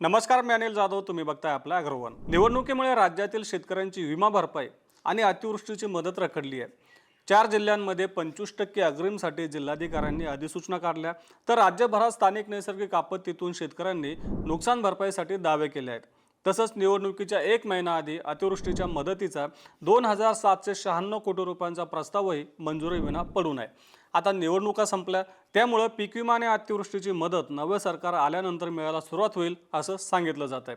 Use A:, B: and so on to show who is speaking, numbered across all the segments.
A: नमस्कार मी अनिल जाधव. तुम्ही बघताय आपला अग्रवन. निवडणुकीमुळे राज्यातील शेतकऱ्यांची विमा भरपाई आणि अतिवृष्टीची मदत रखडली आहे. चार जिल्ह्यांमध्ये पंचवीस टक्के अग्रिमसाठी जिल्हाधिकाऱ्यांनी अधिसूचना काढल्या. तर राज्यभरात स्थानिक नैसर्गिक आपत्तीतून शेतकऱ्यांनी नुकसान भरपाईसाठी दावे केले आहेत. तसंच निवडणुकीच्या एक महिना आधी अतिवृष्टीच्या मदतीचा दोन हजार सातशे शहाण्णव कोटी रुपयांचा प्रस्तावही मंजुरीविना पडून आहे आता निवडणुका संपल्या त्यामुळं पीक विमा आणि अतिवृष्टीची मदत नवे सरकार आल्यानंतर मिळायला सुरुवात होईल असं सांगितलं जात आहे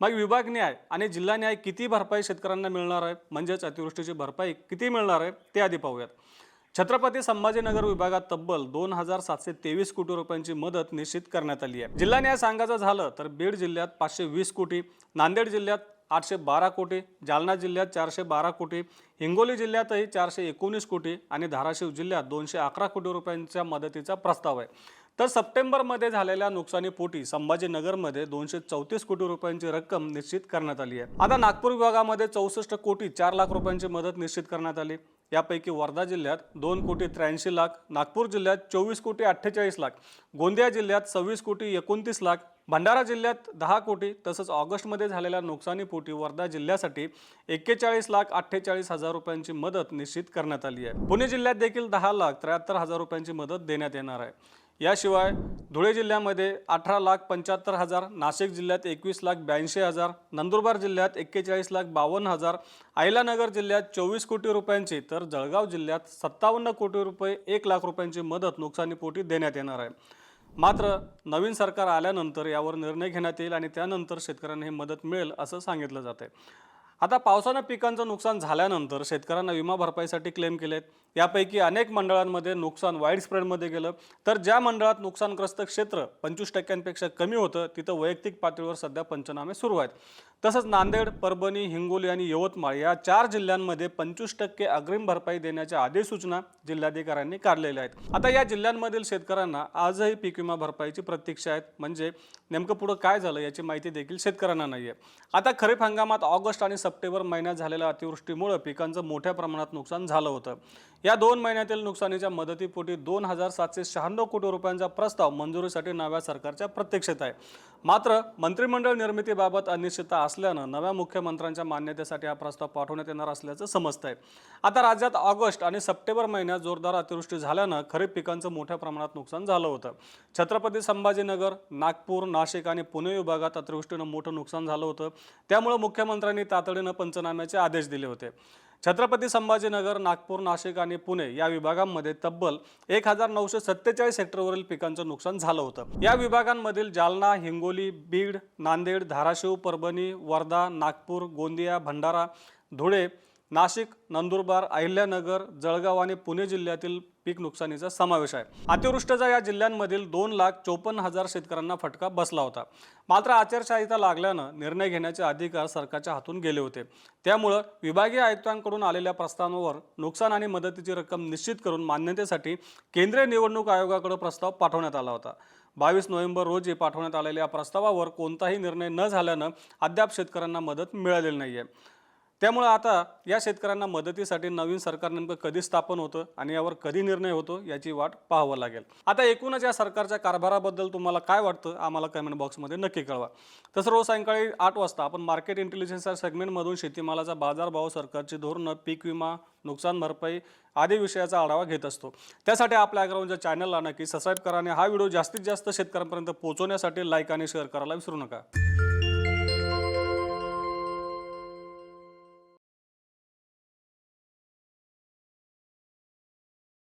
A: मग विभाग न्याय आणि जिल्हा न्याय किती भरपाई शेतकऱ्यांना मिळणार आहे? म्हणजेच अतिवृष्टीची भरपाई किती मिळणार आहे? ते आधी पाहूयात. छत्रपती संभाजीनगर विभागात तब्बल दोन हजार सातशे तेवीस कोटी रुपयांची मदत निश्चित करण्यात आली आहे. जिल्हा न्याय सांगायचं झालं तर बीड जिल्ह्यात पाचशे वीस कोटी नांदेड जिल्ह्यात आठशे बारा कोटी जालना जिल्ह्यात चारशे बारा कोटी हिंगोली जिल्ह्यातही चारशे एकोणीस कोटी आणि धाराशिव जिल्ह्यात दोनशे अकरा कोटी रुपयांच्या मदतीचा प्रस्ताव आहे. तर सप्टेंबरमध्ये झालेल्या नुकसानीपोटी संभाजीनगरमध्ये दोनशे चौतीस कोटी रुपयांची रक्कम निश्चित करण्यात आली आहे. आता नागपूर विभागामध्ये चौसष्ट कोटी चार लाख रुपयांची मदत निश्चित करण्यात आली. यापैकी वर्धा जिल्ह्यात दोन कोटी त्र्याऐंशी लाख नागपूर जिल्ह्यात चोवीस कोटी अठ्ठेचाळीस लाख गोंदिया जिल्ह्यात सव्वीस कोटी एकोणतीस लाख भंडारा जिल्ह्यात दहा कोटी तसंच ऑगस्टमध्ये झालेल्या नुकसानीपोटी वर्धा जिल्ह्यासाठी एक्केचाळीस लाख अठ्ठेचाळीस हजार रुपयांची मदत निश्चित करण्यात आली आहे. पुणे जिल्ह्यात देखील दहा लाख त्र्याहत्तर हजार रुपयांची मदत देण्यात येणार आहे. याशिवाय धुळे जिल्ह्यामध्ये अठरा लाख पंच्याहत्तर हजार नाशिक जिल्ह्यात एकवीस लाख ब्याऐंशी हजार नंदुरबार जिल्ह्यात एक्केचाळीस लाख बावन्न हजार अहिलानगर जिल्ह्यात चोवीस कोटी रुपयांची तर जळगाव जिल्ह्यात सत्तावन्न कोटी रुपये एक लाख रुपयांची मदत नुकसानीपोटी देण्यात येणार आहे. मात्र नवीन सरकार आल्यानंतर यावर निर्णय घेण्यात येईल आणि त्यानंतर शेतकऱ्यांना ही मदत मिळेल असं सांगितलं जात आहे आता पावसानं पिकांचं नुकसान झाल्यानंतर शेतकऱ्यांना विमा भरपाईसाठी क्लेम केलेत. यापैकी अनेक मंडळांमध्ये नुकसान वाईड स्प्रेडमध्ये गेलं. तर ज्या मंडळात नुकसानग्रस्त क्षेत्र पंचवीस टक्क्यांपेक्षा कमी होतं तिथं वैयक्तिक पातळीवर सध्या पंचनामे सुरू आहेत. तसंच नांदेड परभणी हिंगोली आणि यवतमाळ या चार जिल्ह्यांमध्ये पंचवीस टक्के अग्रिम भरपाई देण्याच्या अधिसूचना जिल्हाधिकाऱ्यांनी काढलेल्या आहेत. आता या जिल्ह्यांमधील शेतकऱ्यांना आजही पीक विमा भरपाईची प्रतीक्षा आहेत. म्हणजे नेमकं पुढं काय झालं याची माहिती देखील शेतकऱ्यांना नाही आहे आता खरीप हंगामात ऑगस्ट आणि सप्टेंबर महिन्यात झालेल्या अतिवृष्टीमुळे पिकांचं मोठ्या प्रमाणात नुकसान झालं होतं. या दोन महिन्यातील नुकसानीच्या मदतीपोटी दोन हजार सातशे शहाण्णव कोटी रुपयांचा प्रस्ताव मंजुरीसाठी नव्या सरकारच्या प्रत्यक्षेत आहे. मात्र मंत्रिमंडळ निर्मितीबाबत अनिश्चितता असल्यानं नव्या मुख्यमंत्र्यांच्या मान्यतेसाठी हा प्रस्ताव पाठवण्यात येणार असल्याचं समजतंय. आता राज्यात ऑगस्ट आणि सप्टेंबर महिन्यात जोरदार अतिवृष्टी झाल्यानं खरीप पिकांचं मोठ्या प्रमाणात नुकसान झालं होतं. छत्रपती संभाजीनगर नागपूर नाशिक आणि पुणे विभागात अतिवृष्टीनं मोठं नुकसान झालं होतं. त्यामुळे मुख्यमंत्र्यांनी तातडीनं पंचनाम्याचे आदेश दिले होते. छत्रपती संभाजीनगर नागपूर नाशिक आणि पुणे या विभागांमध्ये तब्बल एक हजार नऊशे सत्तेचाळीस हेक्टरवरील पिकांचं नुकसान झालं होतं. या विभागांमधील जालना हिंगोली बीड नांदेड धाराशिव परभणी वर्धा नागपूर गोंदिया भंडारा धुळे नाशिक नंदुरबार अहिल्यानगर जळगाव आणि पुणे जिल्ह्यातील पीक नुकसानीचा समावेश आहे. अतिवृष्टीचा या जिल्ह्यांमधील दोन लाख चोपन्न हजार शेतकऱ्यांना फटका बसला होता. मात्र आचारसंहिता लागल्यानं निर्णय घेण्याचे अधिकार सरकारच्या हातून गेले होते. त्यामुळं विभागीय आयुक्तांकडून आलेल्या प्रस्तावावर नुकसान आणि मदतीची रक्कम निश्चित करून मान्यतेसाठी केंद्रीय निवडणूक आयोगाकडे प्रस्ताव पाठवण्यात आला होता. बावीस नोव्हेंबर रोजी पाठवण्यात आलेल्या या प्रस्तावावर कोणताही निर्णय न झाल्यानं अद्याप शेतकऱ्यांना मदत मिळालेली नाही आहे त्यामुळं आता या शेतकऱ्यांना मदतीसाठी नवीन सरकार नेमकं कधी स्थापन होतं आणि यावर कधी निर्णय होतो याची वाट पाहावं लागेल. आता एकूणच या सरकारच्या कारभाराबद्दल तुम्हाला काय वाटतं? आम्हाला कमेंट बॉक्समध्ये नक्की कळवा. तसं रोज सायंकाळी आठ वाजता आपण मार्केट इंटेलिजन्स या सेगमेंटमधून शेतीमालाचा बाजारभाव सरकारची धोरणं पीक विमा नुकसान भरपाई आदी विषयाचा आढावा घेत असतो. त्यासाठी आपल्या अग्राउंडच्या चॅनलला नक्की सबस्क्राईब करा आणि हा व्हिडिओ जास्तीत जास्त शेतकऱ्यांपर्यंत पोहोचवण्यासाठी लाईक आणि शेअर करायला विसरू नका.